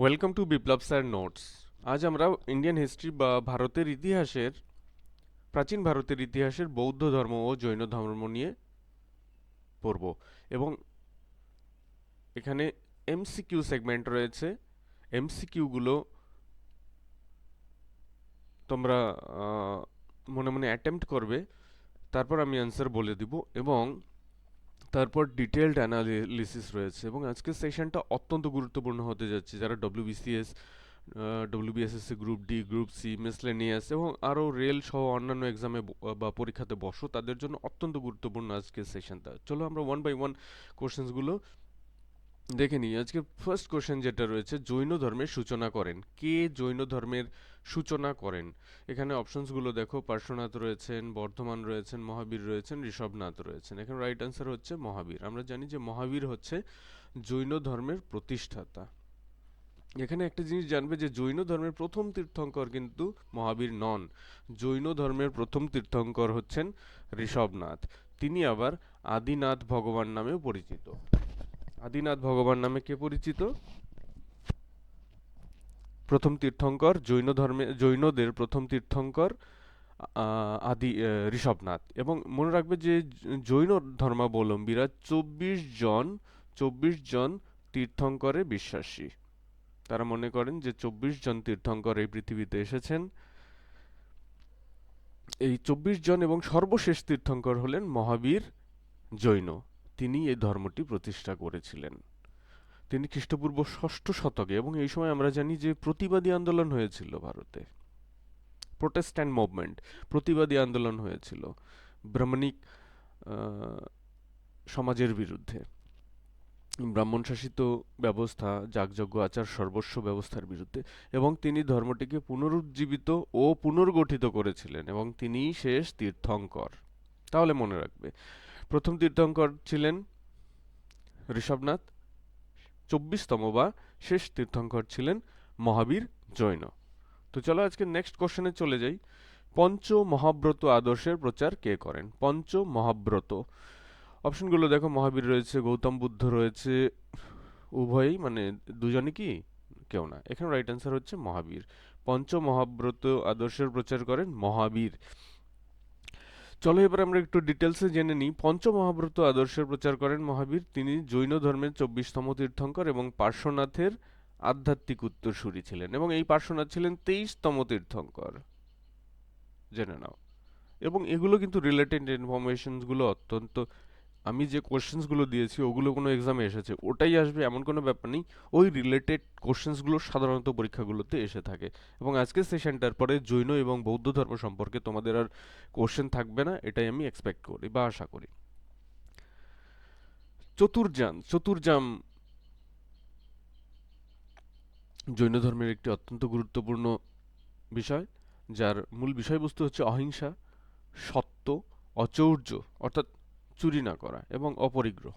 Welcome to Biplab sir notes আজ আমরা Indian history বা ভারতের ইতিহাসের, প্রাচীন ভারতের ইতিহাসের বৌদ্ধ ধর্ম ও জৈন ধর্ম নিয়ে পড়ব। এবং এখানে এমসিকিউ সেগমেন্ট রয়েছে। এমসিকিউগুলো তোমরা মনে মনে অ্যাটেম্প্ট করবে। তারপর আমি অ্যান্সার বলে দিব। এবং তারপর ডিটেলড অ্যানালিসিস রয়েছে এবং আজকের সেশনটা অত্যন্ত গুরুত্বপূর্ণ হতে যাচ্ছে। যারা WBCS WBSSC group D group C miscellaneous এবং আরও রেল সহ অন্যান্য এক্সামে বা পরীক্ষাতে বসো, তাদের জন্য অত্যন্ত গুরুত্বপূর্ণ আজকের সেশনটা চলো আমরা ওয়ান বাই ওয়ান কোশ্চেন্সগুলো দেখে নিই। আজকে ফার্স্ট কোশ্চেন যেটা রয়েছে, জৈন ধর্মের সূচনা করেন। কে জৈন ধর্মের সূচনা করেন? এখানে অপশনসগুলো দেখো, পার্শ্বনাথ রয়েছেন, বর্ধমান রয়েছেন, মহাবীর রয়েছেন, ঋষভনাথ রয়েছেন। এখানে রাইট অ্যান্সার হচ্ছে মহাবীর। আমরা জানি যে মহাবীর হচ্ছে জৈন ধর্মের প্রতিষ্ঠাতা। এখানে একটা জিনিস জানবে যে জৈন ধর্মের প্রথম তীর্থঙ্কর কিন্তু মহাবীর নন। জৈন ধর্মের প্রথম তীর্থঙ্কর হচ্ছেন ঋষভনাথ। তিনি আবার আদিনাথ ভগবান নামেও পরিচিত। আদিনাথ ভগবান নামে কে পরিচিত? প্রথম তীর্থঙ্কর, জৈন ধর্মে, জৈনদের প্রথম তীর্থঙ্কর আদি ঋষভনাথ। এবং মনে রাখবে যে জৈন ধর্মাবলম্বীরা চব্বিশ জন চব্বিশ জন তীর্থঙ্করে বিশ্বাসী। তারা মনে করেন যে চব্বিশ জন তীর্থঙ্কর এই পৃথিবীতে এসেছেন। এই চব্বিশ জন এবং সর্বশেষ তীর্থঙ্কর হলেন মহাবীর জৈন। তিনি এই ধর্মটি প্রতিষ্ঠা করেছিলেন। তিনি খ্রিস্টপূর্ব ষষ্ঠ শতকে এবং এই সময় আমরা জানি যে প্রতিবাদী আন্দোলন হয়েছিল ভারতে। প্রোটেস্ট্যান্ট মুভমেন্ট, প্রতিবাদী আন্দোলন হয়েছিল ব্রাহ্মণিক সমাজের বিরুদ্ধে। ব্রাহ্মণ শাসিত ব্যবস্থা, যাগযজ্ঞ, আচার, সর্বস্ব ব্যবস্থার বিরুদ্ধে এবং তিনি ধর্মটিকে পুনরুজ্জীবিত ও পুনর্গঠিত করেছিলেন এবং তিনি শেষ তীর্থঙ্কর। তাহলে মনে রাখবে প্রথম তীর্থঙ্কর ছিলেন ঋষভনাথ। চব্বিশতম বা শেষ তীর্থঙ্কর ছিলেন মহাবীর জৈন। তো চলো আজকে নেক্সট কোশ্চেনে চলে যাই। পঞ্চ মহাব্রত আদর্শের প্রচার কে করেন? পঞ্চ মহাব্রত অপশনগুলো দেখো, মহাবীর রয়েছে, গৌতম বুদ্ধ রয়েছে, উভয়ই মানে দুজনই কি? কেউ না। এখানে রাইট অ্যান্সার হচ্ছে মহাবীর। পঞ্চ মহাব্রত আদর্শের প্রচার করেন মহাবীর। চলো এবার আমরা একটু ডিটেলসে জেনে নিই। পঞ্চ মহাব্রত আদর্শের প্রচার করেন মহাবীর। তিনি জৈন ধর্মের চব্বিশতম তীর্থঙ্কর এবং পার্শ্বনাথের আধ্যাত্মিক উত্তরসূরি ছিলেন এবং এই পার্শ্বনাথ ছিলেন তেইশতম তীর্থঙ্কর। জেনে নাও। এবং এগুলো কিন্তু রিলেটেড ইনফরমেশনসগুলো অত্যন্ত আমি যে কোশ্চেন্সগুলো দিয়েছি, ওগুলো কোনো এক্সামে এসেছে। ওটাই আসবে, এমন কোনো ব্যাপার নেই। ওই রিলেটেড কোশ্চেন্সগুলো সাধারণত পরীক্ষাগুলোতে এসে থাকে। এবং আজকের সেশনটার পরে জৈন এবং বৌদ্ধ ধর্ম সম্পর্কে তোমাদের আর কোশ্চেন থাকবে না, এটাই আমি এক্সপেক্ট করি বা আশা করি। চতুর্যান চতুর্জাম জৈন ধর্মের একটি অত্যন্ত গুরুত্বপূর্ণ বিষয়, যার মূল বিষয়বস্তু হচ্ছে অহিংসা, সত্য, অচৌর্য, অর্থাৎ চুরি না করা এবং অপরিগ্রহ।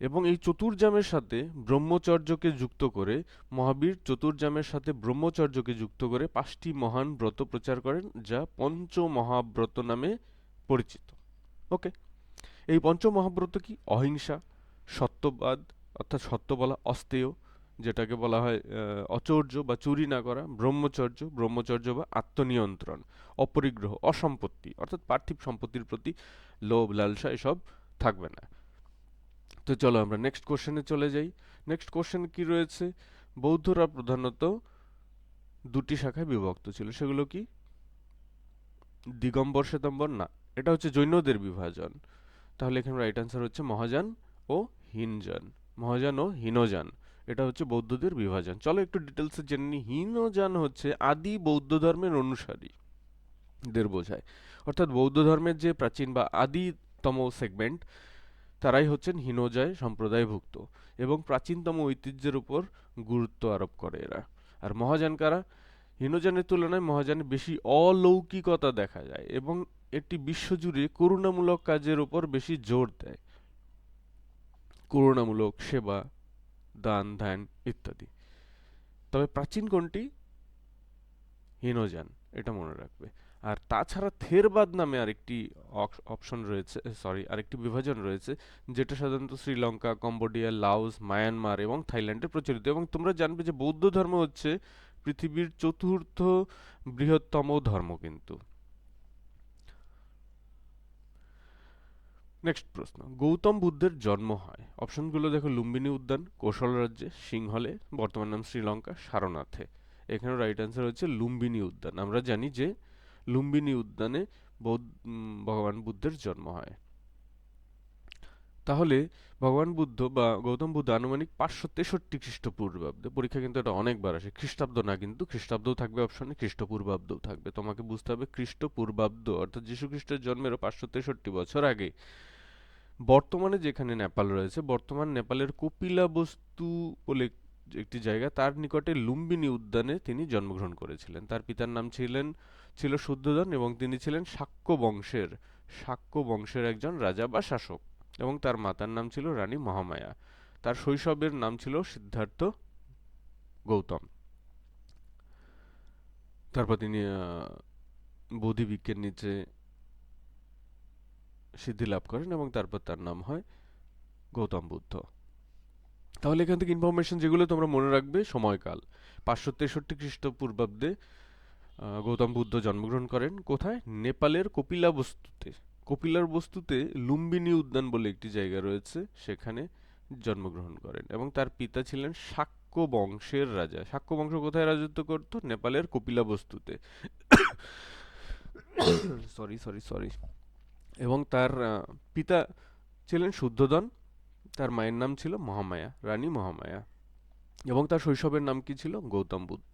এবং এই চতুর্জামের সাথে ব্রহ্মচর্যকে যুক্ত করে মহাবীর চতুর্জামের সাথে ব্রহ্মচর্যকে যুক্ত করে পাঁচটি মহান ব্রত প্রচার করেন, যা পঞ্চ মহাব্রত নামে পরিচিত। ওকে, এই পঞ্চ মহাব্রত কি? অহিংসা, সত্যবাদ, অর্থাৎ সত্য বলা অস্তেয় যেটাকে বলা হয় অচর্য বা চুরি না করা, ব্রহ্মচর্য ব্রহ্মচর্য বা আত্মনিয়ন্ত্রণ, অপরিগ্রহ, অসম্পত্তি, অর্থাৎ পার্থিব সম্পত্তির প্রতি লোভ, লালসা এসব থাকবে না। তো চলো আমরা নেক্সট কোশ্চেনে চলে যাই। নেক্সট কোশ্চেন কি রয়েছে? বৌদ্ধরা প্রধানত দুটি শাখায় বিভক্ত ছিল, সেগুলো কি? দিগম্বর, শ্বেতাম্বর, না, এটা হচ্ছে জৈনদের বিভাজন। তাহলে এখানে রাইট অ্যান্সার হচ্ছে মহাযান ও হীনযান। মহাযান ও হীনযান। এটা হচ্ছে বৌদ্ধদের বিভাজন। চলো একটু ডিটেলসে জেনে নিই। হীনযান হচ্ছে আদি বৌদ্ধ ধর্মের অনুসারী দের বোঝায়। অর্থাৎ বৌদ্ধ ধর্মের যে প্রাচীন বা আদিতম সেগমেন্ট তারাই হচ্ছেন হীনজয় সম্প্রদায়ভুক্ত এবং প্রাচীনতম ঐতিহ্যের উপর গুরুত্ব আরোপ করে এরা। আর মহাযান কারা? হীনযানের তুলনায় মহাযানে বেশি অলৌকিকতা দেখা যায় এবং এটি বিশ্বজুড়ে করুণামূলক কাজের উপর বেশি জোর দেয়। করুণামূলক সেবা দান, ধ্যান ইত্যাদি। তবে প্রাচীন কোনটি? হীনযান এটা মনে রাখবে। আর তাছাড়া থেরবাদ নামে আরেকটি অপশন রয়েছে সরি আরেকটি বিভাজন রয়েছে, যেটা সাধারণত শ্রীলঙ্কা, কম্বোডিয়া, লাওস, মায়ানমার এবং থাইল্যান্ডে প্রচলিত। এবং তোমরা জানবে যে বৌদ্ধ ধর্ম হচ্ছে পৃথিবীর চতুর্থ বৃহত্তম ধর্ম কিন্তু। নেক্সট প্রশ্ন, গৌতম বুদ্ধের জন্ম হয়। অপশনগুলো দেখো, লুম্বিনী উদ্যান, কৌশল রাজ্যে, সিংহলে, বর্তমান নাম শ্রীলঙ্কা, সারনাথে। এখানে রাইট অ্যান্সার হচ্ছে লুম্বিনী উদ্যান। আমরা জানি যে লুম্বিনী উদ্যানে বৌদ্ধ ভগবান বুদ্ধের জন্ম হয়। তাহলে ভগবান বুদ্ধ বা গৌতম বুদ্ধ আনুমানিক পাঁচশো তেষট্টি খ্রিস্টপূর্বাব্দে, পরীক্ষা কিন্তু এটা অনেকবার আসে, খ্রিস্টাব্দ না কিন্তু খ্রিস্টাব্দও থাকবে অপশনে খ্রিস্টপূর্বাব্দও থাকবে। তোমাকে বুঝতে হবে খ্রিস্টপূর্বাব্দ, অর্থাৎ যীশু খ্রিস্টের জন্মেরও পাঁচশো তেষট্টি বছর আগে। বর্তমানে যেখানে নেপাল রয়েছে, বর্তমান নেপালের কপিলা বস্তু বলে একটি জায়গা, তার নিকটে লুম্বিনী উদ্যানে তিনি জন্মগ্রহণ করেছিলেন। তার পিতার নাম ছিলেন, ছিল শুদ্ধোধন এবং তিনি ছিলেন শাক্য বংশের শাক্য বংশের একজন রাজা বা শাসক। এবং তার মাতার নাম ছিল রানী মহামায়া। তার শৈশবের নাম ছিল সিদ্ধার্থ গৌতম। তারপর তিনি বোধিবৃক্ষের নিচে সিদ্ধি লাভ করেন এবং তারপর তার নাম হয় গৌতম বুদ্ধ। তাহলে এখান থেকে ইনফরমেশন যেগুলো তোমরা মনে রাখবে, সময়কাল। পাঁচশো তেষট্টি খ্রিস্টপূর্বাব্দে গৌতম বুদ্ধ জন্মগ্রহণ করেন কোথায়? নেপালের কপিলা বস্তুতে কপিলার বস্তুতে লুম্বিনী উদ্যান বলে একটি জায়গা রয়েছে, সেখানে জন্মগ্রহণ করেন এবং তার পিতা ছিলেন শাক্য বংশের রাজা। শাক্য বংশ কোথায় রাজত্ব করত? নেপালের কপিলা বস্তুতে। সরি সরি সরি এবং তার পিতা ছিলেন শুদ্ধোদন, তার মায়ের নাম ছিল মহামায়া, রানী মহামায়া। এবং তার শৈশবের নাম কি ছিল? গৌতম বুদ্ধ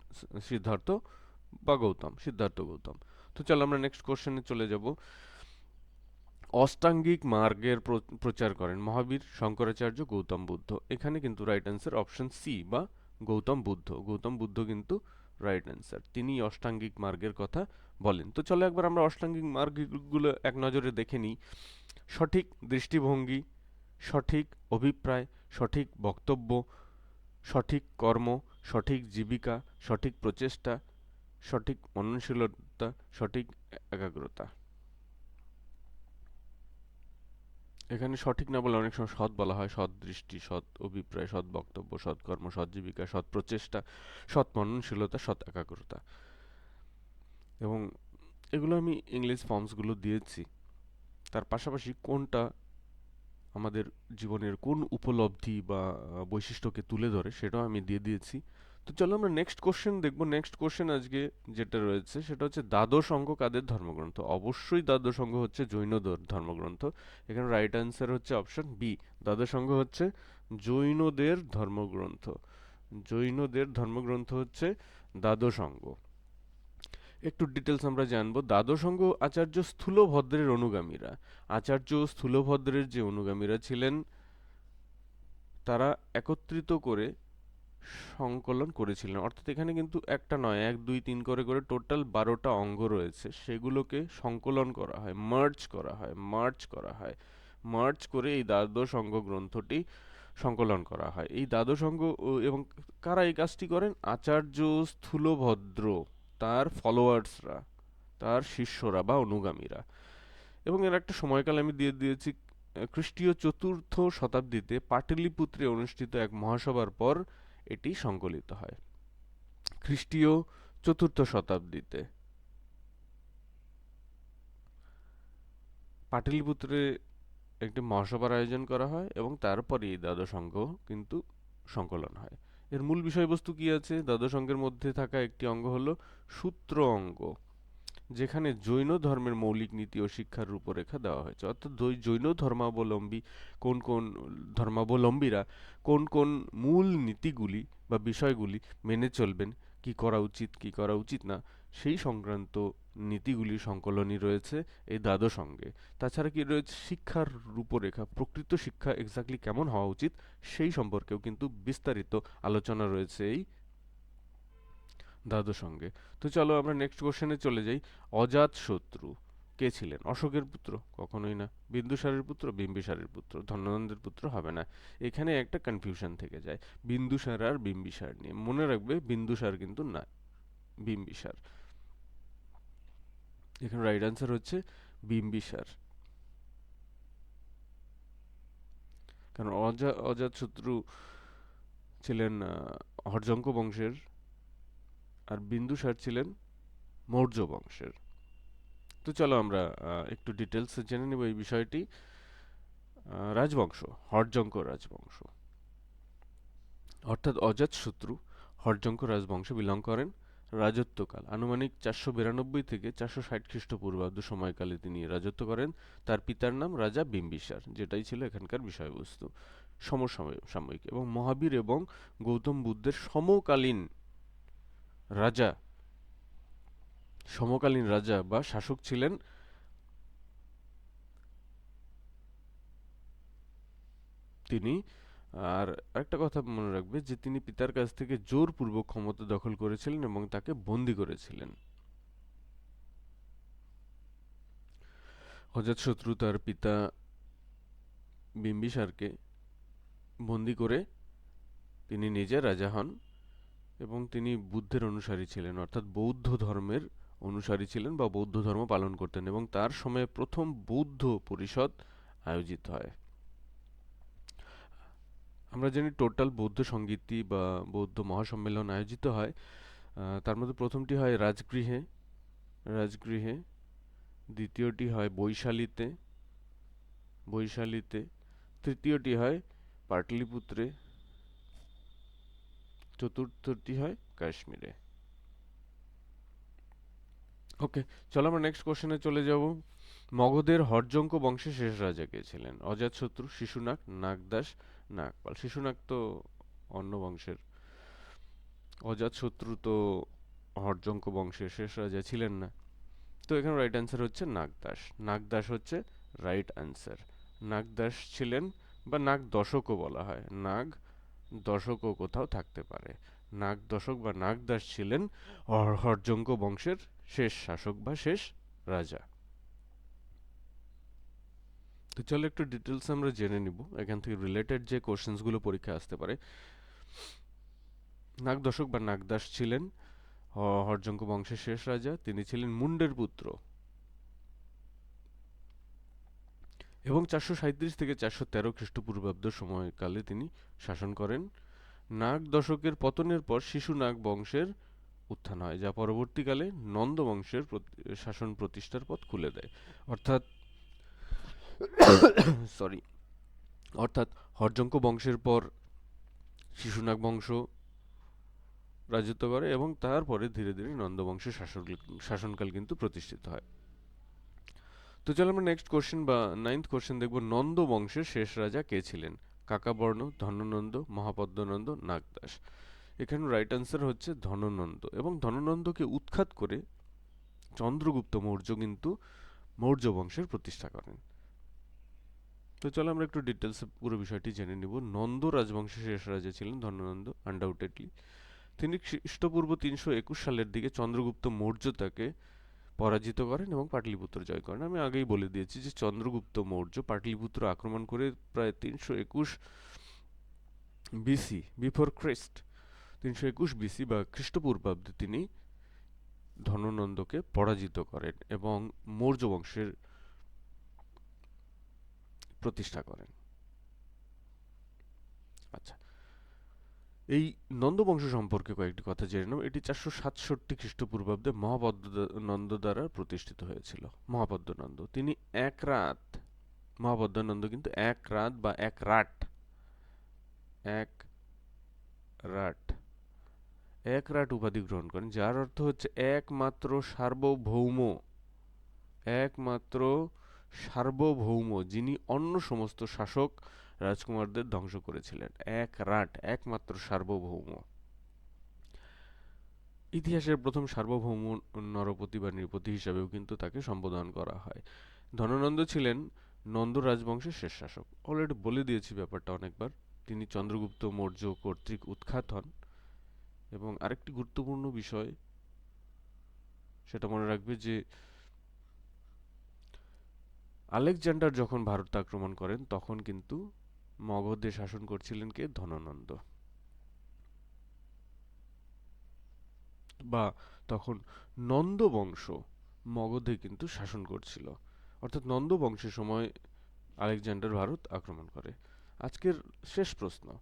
সিদ্ধার্থ বা গৌতম, সিদ্ধার্থ গৌতম। তো চলো আমরা নেক্সট কোশ্চেনে চলে যাব। অষ্টাঙ্গিক মার্গের প্রচার করেন মহাবীর শঙ্করাচার্য গৌতম বুদ্ধ। এখানে কিন্তু রাইট অ্যান্সার অপশন সি বা গৌতম বুদ্ধ। গৌতম বুদ্ধ কিন্তু রাইট অ্যান্সার তিনি অষ্টাঙ্গিক মার্গের কথা বলেন। তো চলো একবার আমরা অষ্টাঙ্গিক মার্গগুলো এক নজরে দেখে নিই। সঠিক দৃষ্টিভঙ্গি, সঠিক অভিপ্রায়, সঠিক বক্তব্য, সঠিক কর্ম, সঠিক জীবিকা, সঠিক প্রচেষ্টা, সঠিক মননশীলতা, সঠিক একাগ্রতা। এখানে সঠিক না বলে অনেক সময় সৎ বলা হয়। সৎ দৃষ্টি, সৎ অভিপ্রায়, সৎ বক্তব্য, সৎ কর্ম, সৎ জীবিকা, সৎ প্রচেষ্টা, সৎ মননশীলতা, সৎ একাগ্রতা। এবং এগুলো আমি ইংলিশ ফর্মসগুলো দিয়েছি। তার পাশাপাশি কোনটা আমাদের জীবনের কোন উপলব্ধি বা বৈশিষ্ট্যকে তুলে ধরে সেটাও আমি দিয়ে দিয়েছি। তো চলো আমরা নেক্সট কোশ্চেন দেখব। নেক্সট কোশ্চেন আজকে যেটা রয়েছে, সেটা হচ্ছে দ্বাদশ অঙ্গ কাদের ধর্মগ্রন্থ? অবশ্যই দ্বাদশ অঙ্গ হচ্ছে জৈন ধর্মগ্রন্থ। এখানে রাইট অ্যান্সার হচ্ছে অপশন বি দ্বাদশ অঙ্গ হচ্ছে জৈনদের ধর্মগ্রন্থ। জৈনদের ধর্মগ্রন্থ হচ্ছে দ্বাদশ অঙ্গ। একটু ডিটেলস আমরা জানব। দ্বাদশ অঙ্গ আচার্য স্থূলভদ্রের অনুগামীরা। আচার্য স্থূলভদ্রের যে অনুগামীরা ছিলেন, তারা একত্রিত করে সংকলন করেছিলেন। অর্থাৎ এখানে কিন্তু একটা নয়, এক, দুই, তিন করে করে টোটাল বারোটা অঙ্গ রয়েছে। সেগুলোকে সংকলন করা হয় মার্চ করা হয় মার্চ করা হয়। মার্চ করে এই দ্বাদশ অঙ্গ গ্রন্থটি সংকলন করা হয়। এই দ্বাদশ অঙ্গ এবং কারা এই কাজটি করেন? আচার্য স্থূলভদ্র, তার ফলোয়ার্সরা, তার শিষ্যরা বা অনুগামীরা। এবং এর একটা সময়কাল আমি দিয়ে দিয়েছি, খ্রিস্টীয় চতুর্থ শতাব্দীতে পাটলিপুত্রে অনুষ্ঠিত এক মহাসভার পর এটি সংকলিত হয়। খ্রিস্টীয় চতুর্থ শতাব্দীতে। পাটিলপুত্রে একটি মহাসভার আয়োজন করা হয় এবং তারপরে দ্বাদশ অঙ্গ কিন্তু সংকলন হয়। এর মূল বিষয়বস্তু কি আছে? দ্বাদশ অঙ্গের মধ্যে থাকা একটি অঙ্গ হলো সূত্র অঙ্গ। যেখানে জৈন ধর্মের মৌলিক নীতি ও শিক্ষার রূপরেখা দেওয়া হয়েছে। অর্থাৎ জৈন ধর্মাবলম্বী কোন কোন ধর্মাবলম্বীরা কোন কোন মূল নীতিগুলি বা বিষয়গুলি মেনে চলবেন, কি করা উচিত, কি করা উচিত না, সেই সংক্রান্ত নীতিগুলি সংকলনই রয়েছে এই দ্বাদশ অঙ্গে। তাছাড়া কি রয়েছে শিক্ষার রূপরেখা, প্রকৃত শিক্ষা এক্স্যাক্টলি কেমন হওয়া উচিত, সেই সম্পর্কেও কিন্তু বিস্তারিত আলোচনা রয়েছে এই দ্বাদশ সঙ্গে। তো চলো আমরা নেক্সট কোশ্চেনে চলে যাই। অজাত শত্রু, কে ছিলেন? অশোকের পুত্র? কখনোই না। বিন্দুসারের পুত্র? বিম্বিসারের পুত্র? ধন্যনন্দের পুত্র? হবে না। এখানে একটা কনফিউশন থেকে যায়। বিন্দুসার আর বিম্বিসার নিয়ে। মনে রাখবে, বিন্দুসার কিন্তু না, বিম্বিসার। এখানে রাইট আনসার হচ্ছে বিম্বিসার। কারণ অজা অজাতশত্রু ছিলেন হরজঙ্ক বংশের আর বিন্দুসার ছিলেন মৌর্য বংশের। তো চলো আমরা একটু ডিটেলসে জেনে নেব এই বিষয়টি। রাজবংশ হর্যঙ্ক রাজবংশ। অর্থাৎ অজাতশত্রু হর্যঙ্ক রাজবংশে বিলং করেন রাজত্বকাল। আনুমানিক চারশো বিরানব্বই থেকে চারশো ষাট খ্রিস্টপূর্বাব্দ সময়কালে তিনি রাজত্ব করেন। তার পিতার নাম রাজা বিম্বিসার, যেটাই ছিল এখানকার বিষয়বস্তু। সমসাময়িক সাময়িক এবং মহাবীর এবং গৌতম বুদ্ধের সমকালীন রাজা, সমকালীন রাজা বা শাসক ছিলেন তিনি। আর একটা কথা মনে রাখবে যে, তিনি পিতার কাছ থেকে জোরপূর্বক ক্ষমতা দখল করেছিলেন এবং তাকে বন্দি করেছিলেন। অজাতশত্রু তার পিতা বিম্বিসারকে বন্দি করে তিনি নিজে রাজা হন। এবং তিনি বুদ্ধের অনুসারী ছিলেন, অর্থাৎ বৌদ্ধ ধর্মের অনুসারী ছিলেন বা বৌদ্ধ ধর্ম পালন করতেন এবং তার সময়ে প্রথম বৌদ্ধ পরিষদ আয়োজিত হয়। আমরা জানি টোটাল বৌদ্ধ সঙ্গীতি বা বৌদ্ধ মহাসম্মেলন আয়োজিত হয়। তার মধ্যে প্রথমটি হয় রাজগৃহে রাজগৃহে, দ্বিতীয়টি হয় বৈশালীতে বৈশালীতে, তৃতীয়টি হয় পাটলিপুত্রে চতুর্থটি হয় কাশ্মীরে। ওকে চলো আমরা নেক্সট কোশ্চেনে চলে যাব। মগধের হর্যঙ্ক বংশের শেষ রাজা কে ছিলেন? অজাতশত্রু শিশুনাগ, নাগদাস, নাগপাল। শিশুনাগ তো অন্য বংশের। অজাতশত্রু তো হরজঙ্ক বংশের শেষ রাজা ছিলেন না। তো এখানে রাইট অ্যান্সার হচ্ছে নাগদাস। নাগদাস হচ্ছে রাইট অ্যান্সার নাগদাস ছিলেন বা নাগ দশকও বলা হয়। নাগ দশকও কোথাও থাকতে পারে। নাগ দশক বা নাগদাস ছিলেন হর- বংশের শেষ শাসক বা শেষ রাজা। তো চলো একটু ডিটেলস আমরা জেনে নিব। এখান থেকে রিলেটেড যে কোশ্চেন্সগুলো পরীক্ষা আসতে পারে। নাগ দশক বা নাগদাস ছিলেন হ- হর্যঙ্ক বংশের শেষ রাজা। তিনি ছিলেন মুন্ডের পুত্র। এবং চারশো সাঁইত্রিশ থেকে চারশো তেরো খ্রিস্টপূর্বাব্দ সময়কালে তিনি শাসন করেন। নাগ দশকের পতনের পর শিশু নাগ বংশের উত্থান হয়, যা পরবর্তীকালে নন্দ বংশের শাসন প্রতিষ্ঠার পথ খুলে দেয়। অর্থাৎ সরি অর্থাৎ হরজঙ্ক বংশের পর শিশুনাগ বংশ রাজত্ব করে এবং তারপরে ধীরে ধীরে নন্দ বংশের শাসন শাসনকাল কিন্তু প্রতিষ্ঠিত হয়। তো চলো আমরা নেক্সট কোশ্চেন বা নাইন্থ কোশ্চেন দেখব, নন্দ বংশের শেষ রাজা কে ছিলেন? কাকাবর্ণ, ধননন্দ, মহাপদ্মনন্দ, নাগদাস। এখানে রাইট আনসার হচ্ছে ধননন্দ এবং ধননন্দকে উৎখাত করে চন্দ্রগুপ্ত মৌর্য কিন্তু মৌর্য বংশের প্রতিষ্ঠা করেন। তো চলো আমরা একটু ডিটেলসে পুরো বিষয়টি জেনে নিব। নন্দ রাজবংশের শেষ রাজা ছিলেন ধননন্দ আনডাউটেডলি তিনি খ্রিস্টপূর্ব তিনশো একুশ সালের দিকে চন্দ্রগুপ্ত মৌর্য তাকে পরাজিত করেন এবং পাটলিপুত্র জয় করেন। আমি আগেই বলে দিয়েছি যে চন্দ্রগুপ্ত মৌর্য পাটলিপুত্র আক্রমণ করে প্রায় তিনশো একুশ বিসি, বিফোর খ্রিস্ট তিনশো একুশ বিসি বা খ্রিস্টপূর্বাব্দে তিনি ধননন্দকে পরাজিত করেন এবং মৌর্য বংশের প্রতিষ্ঠা করেন। এই নন্দবংশ সম্পর্কে কয়েকটি কথা জেনে নেব। এটি চারশো সাতষট্টি খ্রিস্টপূর্বাব্দে মহাপদ্ম নন্দ দ্বারা প্রতিষ্ঠিত হয়েছিল। মহাপদ্মনন্দ তিনি এক রাত মহাপদ্মনন্দ কিন্তু এক রাত বা এক রাট এক রাট এক রাট উপাধি গ্রহণ করেন, যার অর্থ হচ্ছে একমাত্র সার্বভৌম একমাত্র সার্বভৌম যিনি অন্য সমস্ত শাসক রাজকুমারদের ধ্বংস করেছিলেন। এক রাট, একমাত্র সার্বভৌম। ইতিহাসের প্রথম সার্বভৌম নরপতি বা নৃপতি হিসাবেও কিন্তু তাকে সম্বোধন করা হয়। ধননন্দ ছিলেন নন্দ রাজবংশের শেষ শাসক। অলরেডি বলে দিয়েছি ব্যাপারটা অনেকবার। তিনি চন্দ্রগুপ্ত মৌর্য কর্তৃক উৎখাত হন। এবং আরেকটি গুরুত্বপূর্ণ বিষয়, সেটা মনে রাখবে যে আলেকজান্ডার যখন ভারত আক্রমণ করেন, তখন কিন্তু মগধে শাসন করছিলেন কে? ধননন্দ। বা তখন নন্দ বংশ মগধে কিন্তু শাসন করছিল। অর্থাৎ নন্দ বংশের সময় আলেকজান্ডার ভারত আক্রমণ করে। আজকের শেষ প্রশ্ন।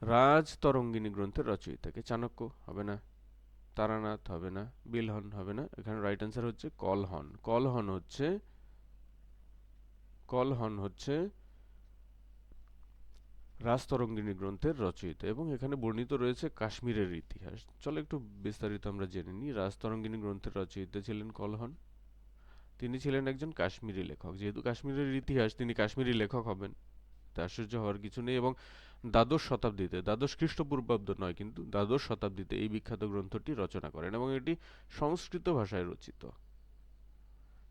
রাজ তরঙ্গিনী গ্রন্থের রচয়িতাকে চাণক্য হবে না, তারানাথ হবে না, বিলহন হবে না। এখানে রাইট অ্যান্সার হচ্ছে কলহন। কলহন হচ্ছে কলহন হচ্ছে রাজতরঙ্গিনী গ্রন্থের রচয়িতা এবং এখানে বর্ণিত রয়েছে কাশ্মীরের ইতিহাস। চলো একটু বিস্তারিত আমরা জেনে নিই। রাজতরঙ্গিনী গ্রন্থের রচয়িতা ছিলেন কলহন। তিনি ছিলেন একজন কাশ্মীরি লেখক। যেহেতু কাশ্মীরের ইতিহাস, তিনি কাশ্মীরি লেখক হবেন। তা আশ্চর্য হওয়ার কিছু নেই এবং দ্বাদশ শতাব্দীতে, দ্বাদশ খ্রিস্টপূর্বাব্দ নয় কিন্তু দ্বাদশ শতাব্দীতে এই বিখ্যাত গ্রন্থটি রচনা করেন এবং এটি সংস্কৃত ভাষায় রচিত।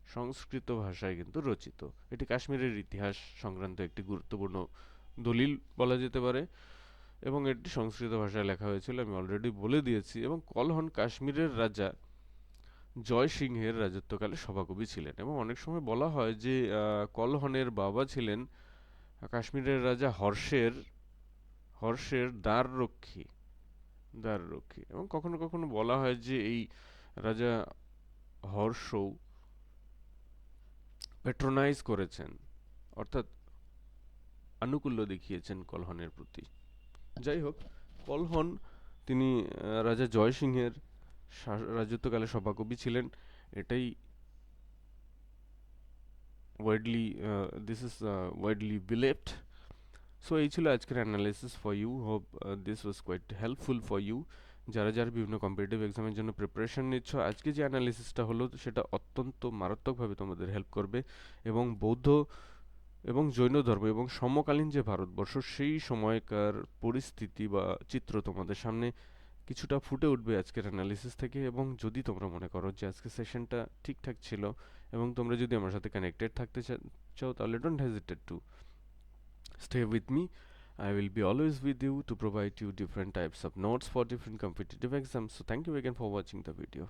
সংস্কৃত ভাষায় কিন্তু রচিত। এটি কাশ্মীরের ইতিহাস সংক্রান্ত একটি গুরুত্বপূর্ণ দলিল বলা যেতে পারে এবং এটি সংস্কৃত ভাষায় লেখা হয়েছিল, আমি অলরেডি বলে দিয়েছি এবং কলহন কাশ্মীরের রাজা জয় সিংহের রাজত্বকালে সভাকবি ছিলেন এবং অনেক সময় বলা হয় যে কলহনের বাবা ছিলেন কাশ্মীরের রাজা হর্ষের হর্ষের দ্বার রক্ষী দ্বার রক্ষী এবং কখনো কখনো বলা হয় যে এই রাজা হর্ষও পেট্রোনাইজ করেছেন। অর্থাৎ আনুকূল্য দেখিয়েছেন কলহনের প্রতি। যাই হোক কলহন, তিনি রাজা জয়সিংহের রাজত্বকালে সভাকবি ছিলেন। এটাই widely this is widely believed so এই ছিল আজকের analysis for you hope this was quite helpful for you যারা যারা বিভিন্ন কম্পিটিটিভ এক্সামের জন্য প্রিপারেশন নিচ্ছ, আজকে যে অ্যানালিসিসটা হলো, সেটা অত্যন্ত মারাত্মকভাবে তোমাদের হেল্প করবে এবং বৌদ্ধ এবং জৈন ধর্ম এবং সমকালীন যে ভারতবর্ষ, সেই সময়কার পরিস্থিতি বা চিত্র তোমাদের সামনে কিছুটা ফুটে উঠবে আজকের অ্যানালিসিস থেকে। এবং যদি তোমরা মনে করো যে আজকে সেশনটা ঠিকঠাক ছিল এবং তোমরা যদি আমার সাথে কানেক্টেড থাকতে চাও, তাহলে don't hesitate to stay with me I will be always with you to provide you different types of notes for different competitive exam so thank you again for watching the video